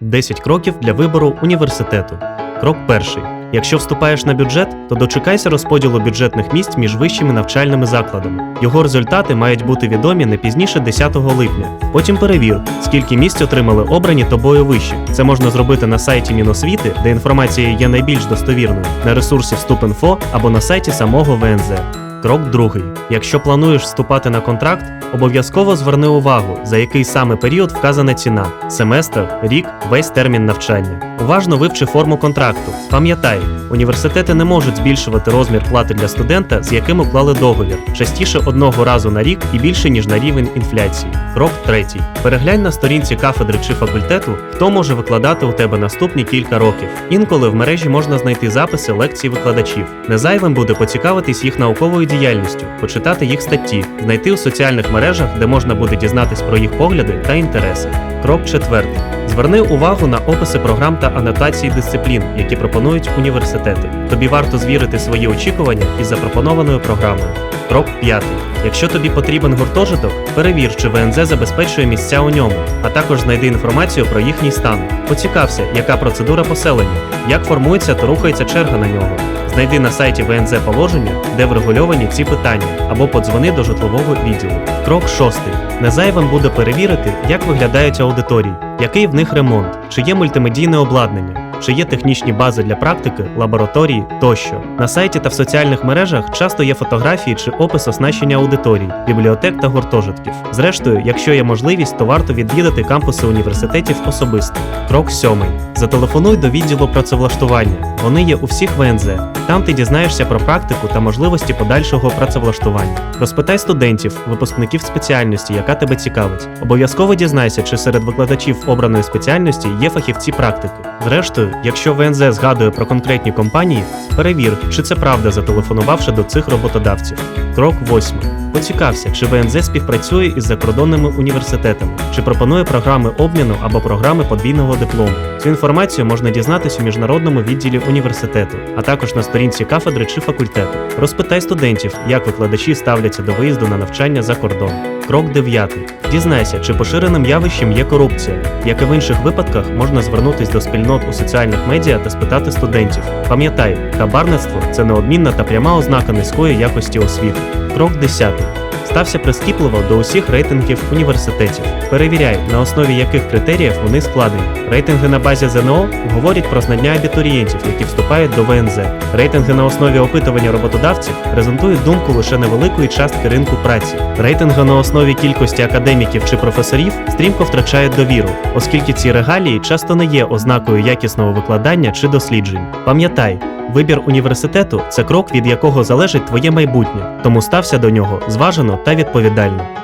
10 кроків для вибору університету. Крок перший. Якщо вступаєш на бюджет, то дочекайся розподілу бюджетних місць між вищими навчальними закладами. Його результати мають бути відомі не пізніше 10 липня. Потім перевір, скільки місць отримали обрані тобою вищі. Це можна зробити на сайті Міносвіти, де інформація є найбільш достовірною, на ресурсі Вступинфо або на сайті самого ВНЗ. Крок другий. Якщо плануєш вступати на контракт, обов'язково зверни увагу, за який саме період вказана ціна семестр, рік, весь термін навчання. Уважно вивчи форму контракту. Пам'ятай, університети не можуть збільшувати розмір плати для студента, з яким уклали договір, частіше одного разу на рік і більше ніж на рівень інфляції. Крок третій. Переглянь на сторінці кафедри чи факультету, хто може викладати у тебе наступні кілька років. Інколи в мережі можна знайти записи лекцій викладачів. Незайвим буде поцікавитись їх науковою діяльністю, почитати їх статті, знайти у соціальних мережах, де можна буде дізнатись про їх погляди та інтереси. Крок четвертий. Зверни увагу на описи програм та анотації дисциплін, які пропонують університети. Тобі варто звірити свої очікування із запропонованою програмою. Крок п'ятий. Якщо тобі потрібен гуртожиток, перевір, чи ВНЗ забезпечує місця у ньому, а також знайди інформацію про їхній стан. Поцікався, яка процедура поселення, як формується та рухається черга на нього. Знайди на сайті ВНЗ положення, де врегульовані ці питання, або подзвони до житлового відділу. Крок шостий. Незайвим буде перевірити, як виглядають аудиторії, який в них ремонт, чи є мультимедійне обладнання, чи є технічні бази для практики, лабораторії тощо. На сайті та в соціальних мережах часто є фотографії чи опис оснащення аудиторій, бібліотек та гуртожитків. Зрештою, якщо є можливість, то варто відвідати кампуси університетів особисто. Крок сьомий. Зателефонуй до відділу працевлаштування. Вони є у всіх ВНЗ. Там ти дізнаєшся про практику та можливості подальшого працевлаштування. Розпитай студентів, випускників спеціальності, яка тебе цікавить. Обов'язково дізнайся, чи серед викладачів обраної спеціальності є фахівці практики. Зрештою, якщо ВНЗ згадує про конкретні компанії, перевір, чи це правда, зателефонувавши до цих роботодавців. Крок восьмий. Поцікався, чи ВНЗ співпрацює із закордонними університетами, чи пропонує програми обміну або програми подвійного диплому. Цю інформацію можна дізнатись у міжнародному відділі університету, а також на сторінці кафедри чи факультету. Розпитай студентів, як викладачі ставляться до виїзду на навчання за кордон. Крок 9. Дізнайся, чи поширеним явищем є корупція. Як і в інших випадках, можна звернутись до спільнот у соціальних медіа та спитати студентів. Пам'ятай, хабарництво це неодмінна та пряма ознака низької якості освіти. Крок 10. Стався прискіпливо до усіх рейтингів університетів. Перевіряй, на основі яких критеріїв вони складені. Рейтинги на базі ЗНО говорять про знання абітурієнтів, які вступають до ВНЗ. Рейтинги на основі опитування роботодавців презентують думку лише невеликої частки ринку праці. Рейтинги на основі кількості академіків чи професорів стрімко втрачають довіру, оскільки ці регалії часто не є ознакою якісного викладання чи досліджень. Пам'ятай, Вибір університету це крок, від якого залежить твоє майбутнє, тому стався до нього зважено та відповідально.